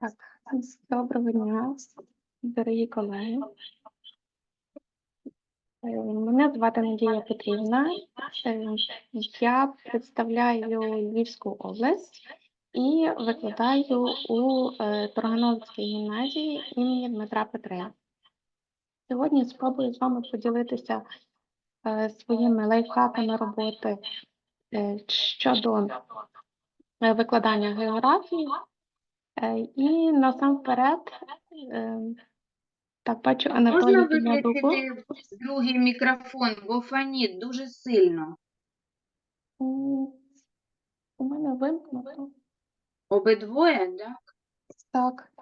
Так, доброго дня, дорогі колеги. Е, Мене звати Надія Петрівна. Е, Я представляю Львівську область і викладаю у е, Торгановській гімназії імені Дмитра Петренка. Сьогодні спробую з вами поділитися своїми лайфхаками роботи щодо викладання географії. Е, І насамперед, е, так бачу, Анатолій Можна виключити другий мікрофон, бо фонить дуже сильно. У мене вимкнуто. Обидвоє, да? Так.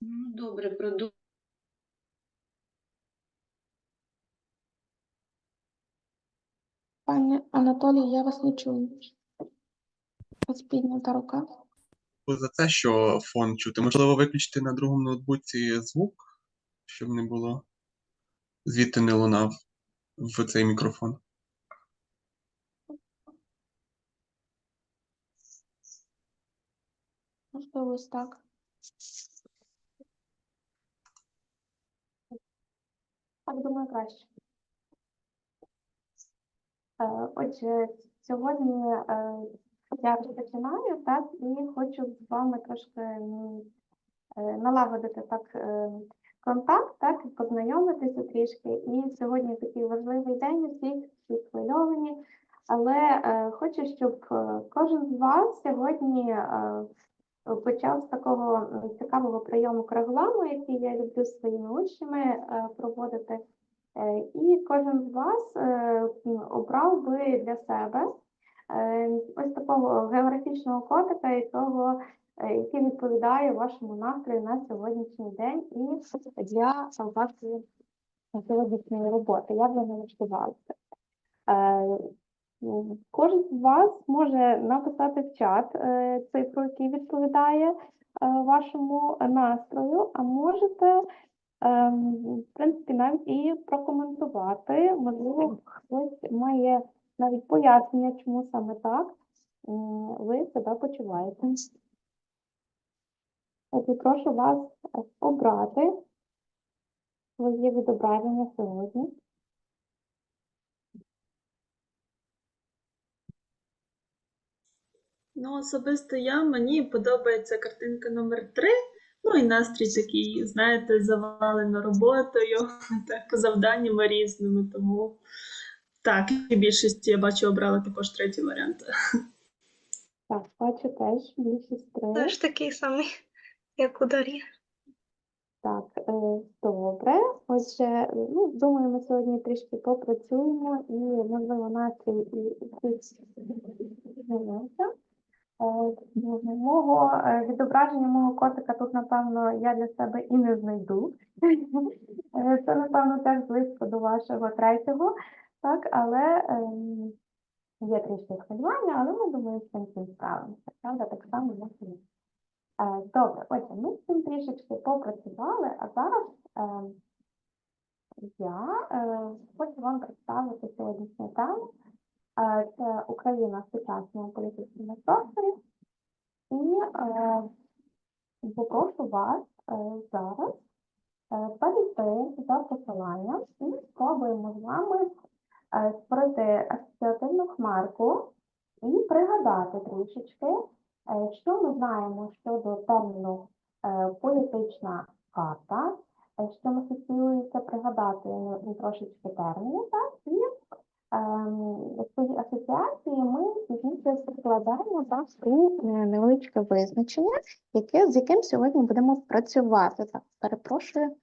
Ну, добре, продовжуй. Пане Анатолій, я вас не чую. Ось піднята рука. За те, що фон чути. Можливо, виключити на другому ноутбуці звук, щоб не було. Звідти не лунав в цей мікрофон. Можливо, ось так. Так, думаю, краще. Е, Отже, сьогодні я розпочинаю, так, і хочу з вами трошки е, налагодити так е, контакт, так, і познайомитися трішки. І сьогодні такий важливий день, всі, всі схвильовані. Але е, хочу, щоб кожен з вас сьогодні почав з такого цікавого прийому кругламу, який я люблю своїми учнями проводити. І кожен з вас обрав би для себе ось такого географічного котика, якого, е, який відповідає вашому настрою на сьогоднішній день і для вашої сьогоднішньої роботи. Я б не налаштувалася. Е, Кожен з вас може написати в чат е, цифру, який відповідає е, вашому настрою, а можете ем, в принципі, навіть і прокоментувати. Можливо, хтось має навіть пояснення, чому саме так ви себе почуваєте. Отже, прошу вас е, обрати своє відображення сьогодні. Ну, особисто я, мені подобається картинка номер 3. Ну і настрій такий, знаєте, завалено роботою, так, завданнями різними. Тому так, і більшість я бачу обрала також третій варіант. Так, бачу теж більшість три. Теж такий самий, як у Дар'ї. Так, е, добре. Отже, ну, думаю, ми сьогодні трішки попрацюємо і, можливо, настрій і змінився. Е, Мого е, відображення мого котика тут, напевно, я для себе і не знайду. Це, напевно, теж близько до вашого третього, так, але ем, є трішки хвилювання, але ми думаю, з цим справимося. Правда, так само, як і. Е, Добре, отже, ми з цим трішечки попрацювали, а зараз е, я е, хочу вам представити сьогоднішню тему. Е, Це Україна в сучасному політичному просторі. І е, попрошу вас е, зараз е, перейти за посиланням і спробуємо з вами створити асоціативну хмарку і пригадати трішечки, Е, Що ми знаємо щодо терміну е, політична карта, е, з чим асоціюється пригадати ну, трошечки терміни, так, і ем, свої асоціації ми пізніше складаємо так, е, невеличке визначення, яке, з яким сьогодні будемо працювати. Так, перепрошую.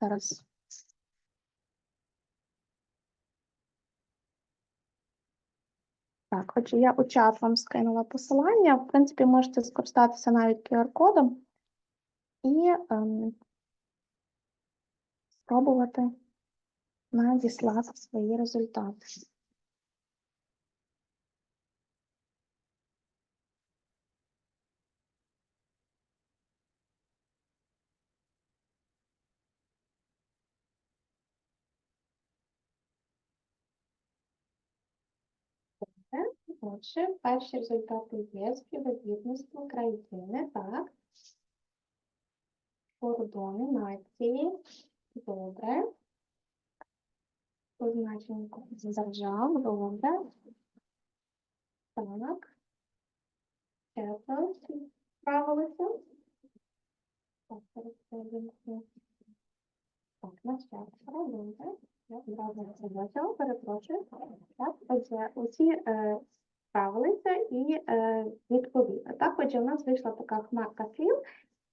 Зараз. Так, отже, я у чат вам скинула посилання. В принципі, можете скористатися навіть QR-кодом і ем, спробувати надіслати свої результати. Добре. Отже, перші результати є співробітництво країни, так. Кордони нації. Добре. Позначення держав. Добре. Так. Четверо справилися. Так, вимкну. Так, на четверо, добре. Я одразу це бачила, перепрошую. Так, отже, усі е, справилися і е, відповіли. Так, отже, у нас вийшла така хмарка слів,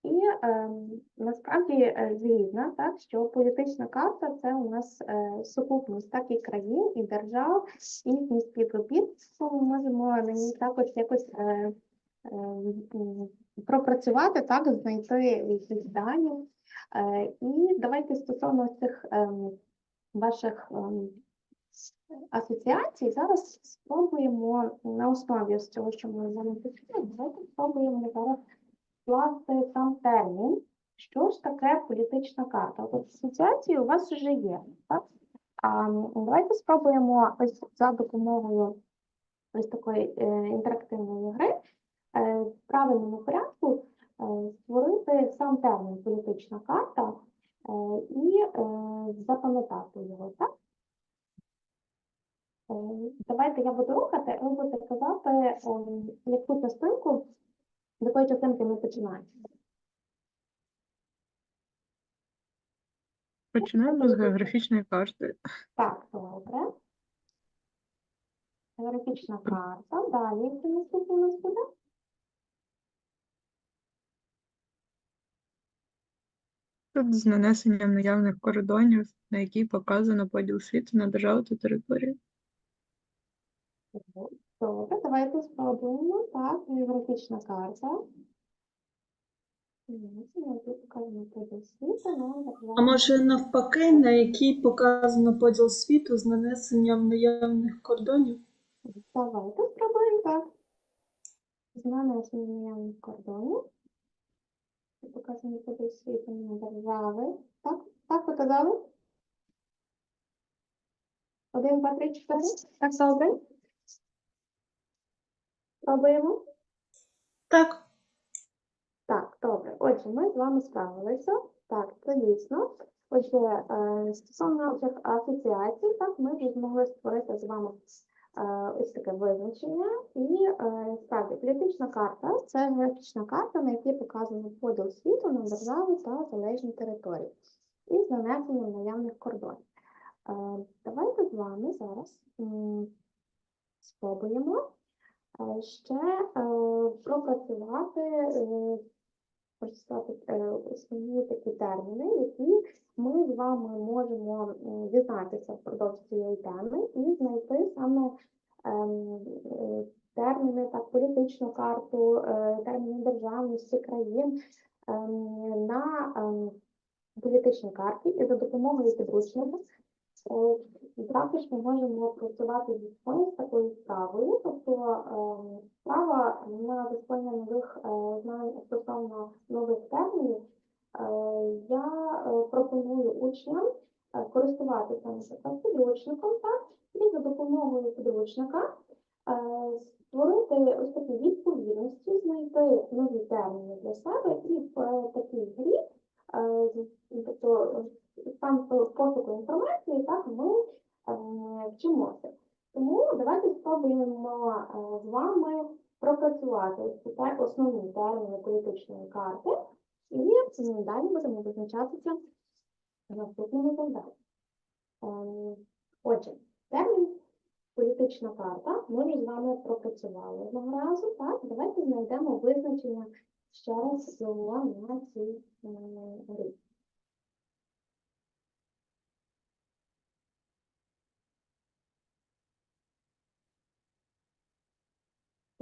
і е, насправді е, згідна, так, що політична карта це у нас е, сукупність так і країн, і держав, і їхні співробітництво. Ми можемо на ній також якось е, е, пропрацювати, так, знайти якісь дані. Е, і давайте стосовно цих ем, ваших ем, асоціацій зараз спробуємо на основі з цього, що ми з вами спробуємо зараз скласти сам термін. Що ж таке політична карта? От асоціації у вас вже є, так? А давайте спробуємо ось за допомогою ось такої е, інтерактивної гри е, в правильному порядку е, створити сам термін політична карта е, і е, запам'ятати його, так? Е, Давайте я буду рухати, ви будете казати, яку частинку, з якої частинки ми починаємо. Починаємо з географічної карти. Так, добре. Географічна карта. Далі, який наступний у нас буде? Тут з нанесенням наявних кордонів, на якій показано поділ світу на державу та територію. Добре, давайте спробуємо. Так, географічна карта. А може навпаки, на якій показано поділ світу з нанесенням наявних кордонів? Давайте спробуємо так. З нанесенням наявних кордонів. Показано поділ світу на держави. Так, так ви казали? Один, два, три, чотири. Так, добре. Пробуємо. Так. Так, добре. Отже, ми з вами справилися. Так, це дійсно. Отже, е, стосовно цих асоціацій, так, ми вже змогли створити з вами е, ось таке визначення. І е, справді, політична карта це географічна карта, на якій показано поділ світу на держави та залежні території із нанесенням наявних кордонів. Давайте з вами зараз спробуємо ще е, пропрацювати е, хочу е, основні такі терміни, які ми з вами можемо дізнатися впродовж цієї теми і знайти саме ем, е, терміни, так, політичну карту, е, терміни державності країн ем, на ем, політичній карті і за допомогою підручника. Е, і Також ми можемо працювати зі своєю з такою справою, тобто ем, справа на засвоєння нових е, знань стосовно нових термінів. Е, Я е, пропоную учням е, користуватися наприклад, підручником, так, і за допомогою підручника е, створити ось такі відповідності, знайти нові терміни для себе і в е, такій грі, е, тобто сам по- пошуку інформації, так ми е, вчимося. Тому давайте спробуємо е, з вами пропрацювати ось основні терміни політичної карти, і далі будемо визначатися наступними завданнями. Ем, Отже, термін політична карта ми вже з вами пропрацювали одного разу. Так, давайте знайдемо визначення ще раз на цій м,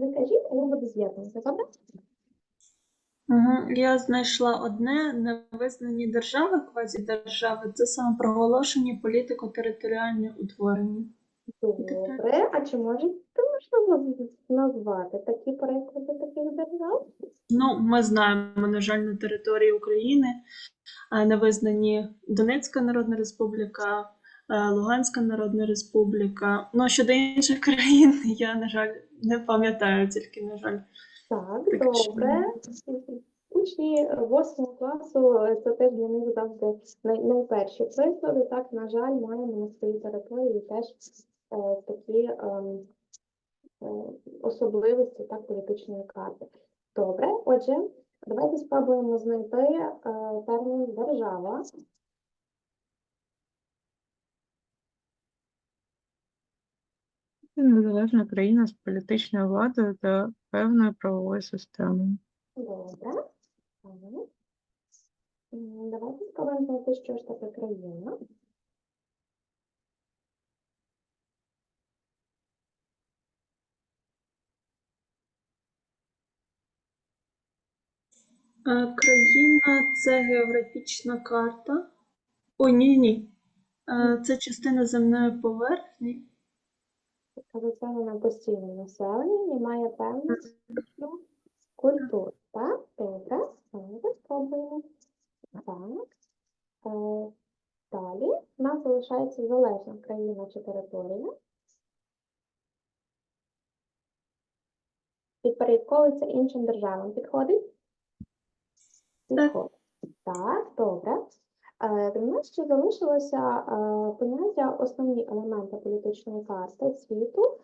грі. Ви кажіть, а я буду з'єднувати, добре? Угу. Я знайшла одне невизнані держави, квазідержави, це самопроголошені політико-територіальні утворення. Добре, а чи можете можливо назвати такі приклади таких держав? Ну, ми знаємо, на жаль, на території України е, невизнані Донецька Народна Республіка, Луганська Народна Республіка. Ну, щодо інших країн, я, на жаль, не пам'ятаю, тільки, на жаль. Так, Так що- добре. Учні 8 класу е, це теж для них завжди най- найперші приклади. Так, на жаль, маємо на своїй території теж е, такі ем, е, особливості так, політичної карти. Добре, отже, давайте спробуємо знайти е, термін держава. Незалежна країна з політичною владою та певною правовою системою. Добре. Давайте спробуємо знайти, що ж таке країна. Країна це географічна карта. О, ні, ні. Це частина земної поверхні. Заселена постійне населення і має певну специфічну культуру. Так, добре. Давайте спробуємо. Так. Е, Далі у нас залишається залежна країна чи територія. Підпорядковується іншим державам. Підходить? Підходить. Так, добре. У нас ще залишилося е, поняття основні елементи політичної карти світу.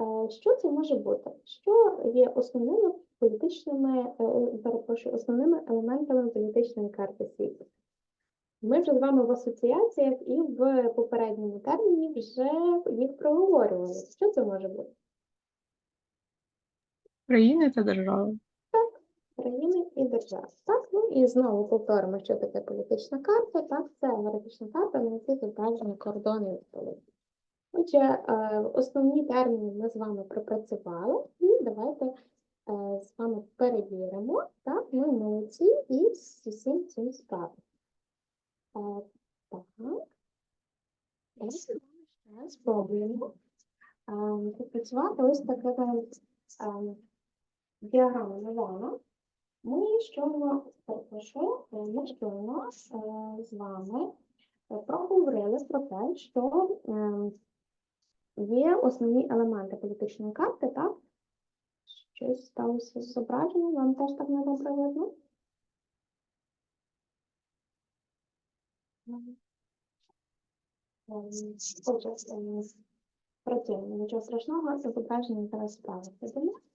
Е, Що це може бути? Що є основними політичними, е, перепрошую, основними елементами політичної карти світу? Ми вже з вами в асоціаціях і в попередньому терміні вже їх проговорювали. Що це може бути? Країни та держави. Країни і держави. Так, ну і знову повторимо, що таке політична карта. Так, це географічна карта, на якій зображені кордони і столиці. Отже, е, основні терміни ми з вами пропрацювали, і давайте е, з вами перевіримо, так, ми молодці і з усім цим справимо. Е, Так, ще спробуємо попрацювати ось таке е, діаграма Нована. Ми щойно, е, ми щойно е, з вами е, проговорили про те, що е, є основні елементи політичної карти, так? Щось сталося з зображенням, вам теж так не добре видно? Ем, Отже, ем, працюємо, нічого страшного, зображення зараз справиться до нас.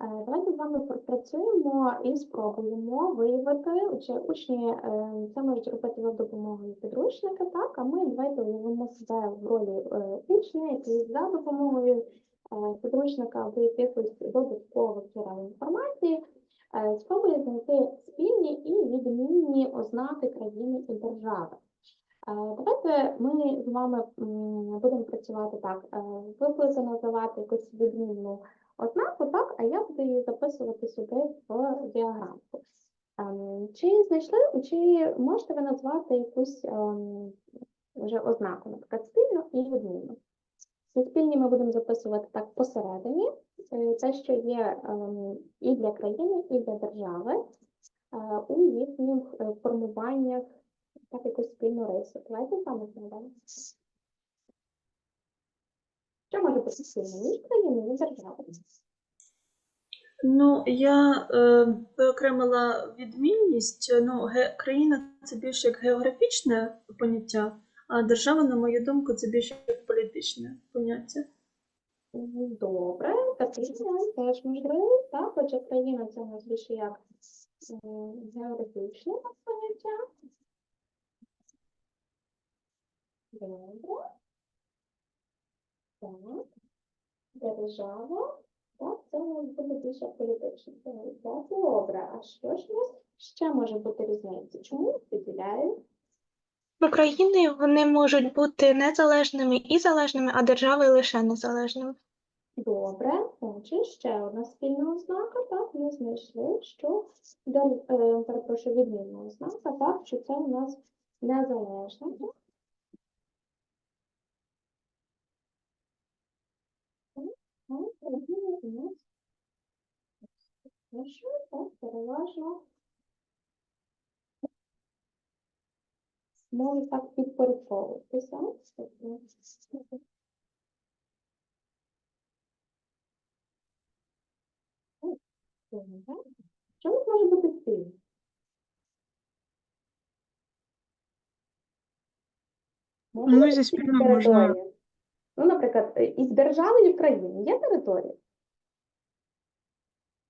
Е, Давайте з вами пропрацюємо і спробуємо виявити, чи учні е, це можуть робити за допомогою підручника, так, а ми давайте уявимо себе в ролі е, учня, який за допомогою підручника або якихось додаткових джерел інформації спробує знайти спільні і відмінні ознаки країни і держави. Давайте ми з вами будемо працювати так. Ви будете називати якусь відмінну ознаку, так, а я буду її записувати сюди в діаграмку. Ем, Чи знайшли, чи можете ви назвати якусь ем, вже ознаку, наприклад, спільну і відмінну? Спільні ми будемо записувати так посередині, те, що є ем, і для країни, і для держави, е, у їхніх е, формуваннях так якусь спільну рису. Давайте з вами знайдемо. Що може бути спільним між країною і державою? Ну, я е, виокремила відмінність. Ну, ге, країна це більше як географічне поняття, а держава, на мою думку, це більше як політичне поняття. М, Добре, такий варіант теж можливий. Так, хоча країна це у нас більше як географічне поняття. Добре. Так. Держава. Так, це у нас буде більше політичне поняття. Добре, а що ж у нас ще може бути різниця? Чому виділяють? Бо країни вони можуть бути незалежними і залежними, а держави лише незалежними. Добре, отже, ще одна спільна ознака, так, ми знайшли, що е, перепрошую, відмінна ознака, так, що це у нас незалежно. так. Так, ну, країни у нас Хорошо, так, переважно. може так підпорядковуватися. Добре. Що у нас може бути спільно? Ну, зі спільною можна- наприклад, із держави і країни є територія?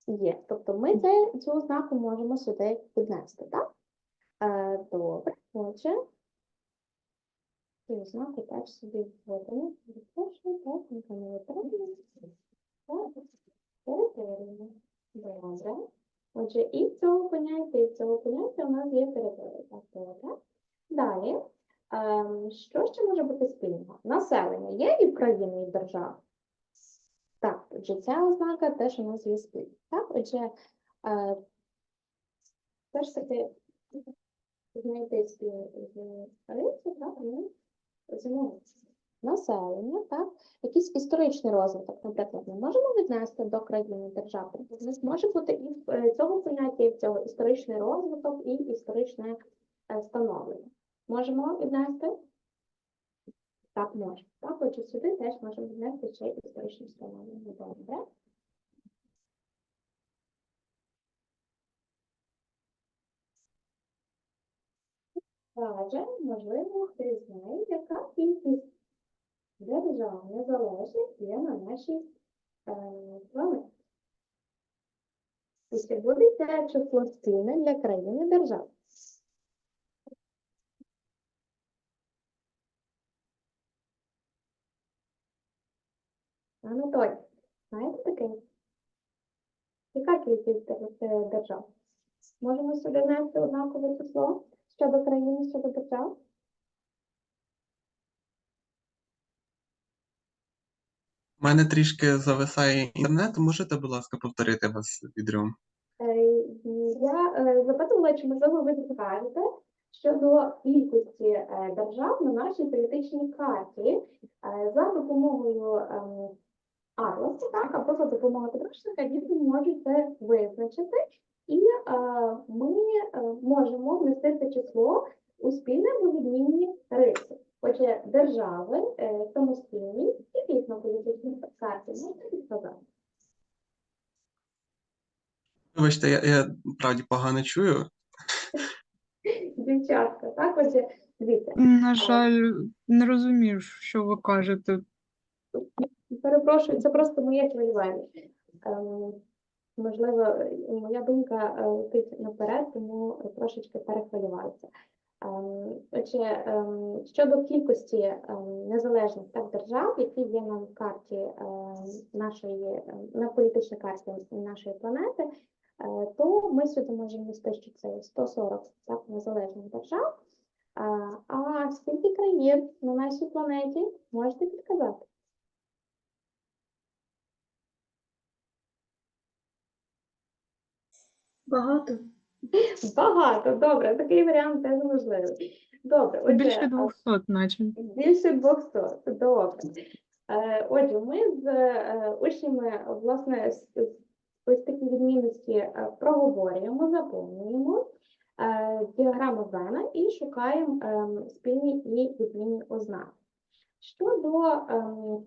Є. Тобто ми це, цю ознаку можемо сюди піднести, так? Е, добре. Отже, цю ознаку теж собі вводимо. Перший, так, ніхто не. Територія. Добре. Отже, і цього поняття, і цього поняття у нас є територія. Так, добре. Далі. Ем, що ще може бути спільного? Населення є і в країні, і в державі? Так, отже, ця ознака теж у нас є спільна. Так, отже, е, все ж таки знайти спільні риси, так, ми. Населення, так, якийсь історичний розвиток, наприклад, ми можемо віднести до країни держави. Нас може бути і в е, цього поняття, і в цього історичний розвиток, і історичне е, становлення. Можемо віднести? Так, можемо. Так, отже, сюди теж можемо віднести ще історичне встановлення. Добре. Каже, можливо, хтось знає, яка кількість держав незалежних є на нашій е, планеті. Чи буде це число спільне для країни держав? Анатолій, знаєте таке? Яка кількість дер- держав? Можемо сюди внести однакове число щодо країни, щодо держав? У мене трішки зависає інтернет. Можете, будь ласка, повторити вас відрюм? Е, Я е, запитувала, чи можливо ви підкажете щодо кількості е, держав на нашій політичній карті за допомогою ем, атласу, так, або за допомогою підручника діти можуть це визначити, і е, ми е, можемо внести це число у спільне або відмінні риси. Отже, держави е, самостійні і дійсно політичні карті можна підказати. Вибачте, я, я правді погано чую. Дівчатка, так, отже, дивіться. На жаль, не розумію, що ви кажете. Перепрошую, це просто моє хвилювання. Ем, можливо, моя думка е, летить наперед, тому трошечки перехвилюваюся. Ем, отже, ем, щодо кількості незалежних так, держав, які є на карті нашої, на політичній карті нашої планети, е, то ми сюди можемо внести, що це 140 так, незалежних держав. А, а скільки країн на нашій планеті можете підказати? Багато. Багато, добре, такий варіант теж можливий. Добре, отже, Більше а, 200, наче. більше 200, добре. Е, Отже, ми з е, учнями, власне, ось такі відмінності е, проговорюємо, заповнюємо діаграму Вена і шукаємо ем, спільні і відмінні ознаки. Щодо ем,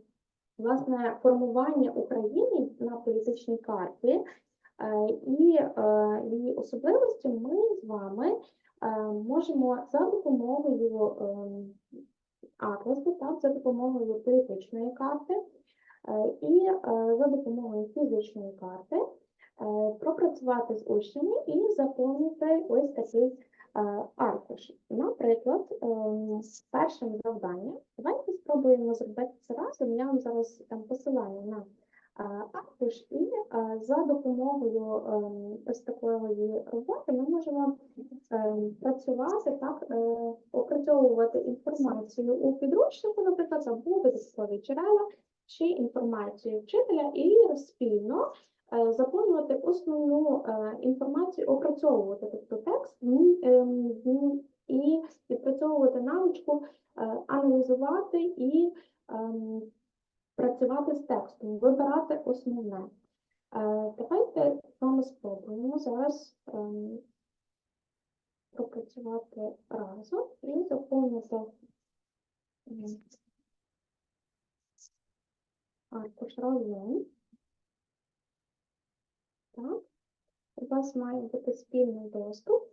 власне формування України на політичній карті, І е, її особливості ми з вами е, можемо за допомогою ем, атласу, так, за допомогою політичної карти е, і е, за допомогою фізичної карти е, пропрацювати з учнями і заповнити ось такий е, аркуш. Наприклад, ем, першим завданням, давайте спробуємо зробити це разом. Я вам зараз там посилання на а, аркуш, і за допомогою ем, ось такої роботи ми можемо ем, працювати так, е, опрацьовувати інформацію у підручнику, наприклад, або додаткові джерела чи інформацію вчителя, і спільно е, заповнювати основну е, інформацію, опрацьовувати тобто текст ем, і відпрацьовувати навичку, аналізувати і працювати з текстом, вибирати основне. Е, Давайте з вами спробуємо зараз ем, пропрацювати разом і заповнити аркуш разом. Так. У вас має бути спільний доступ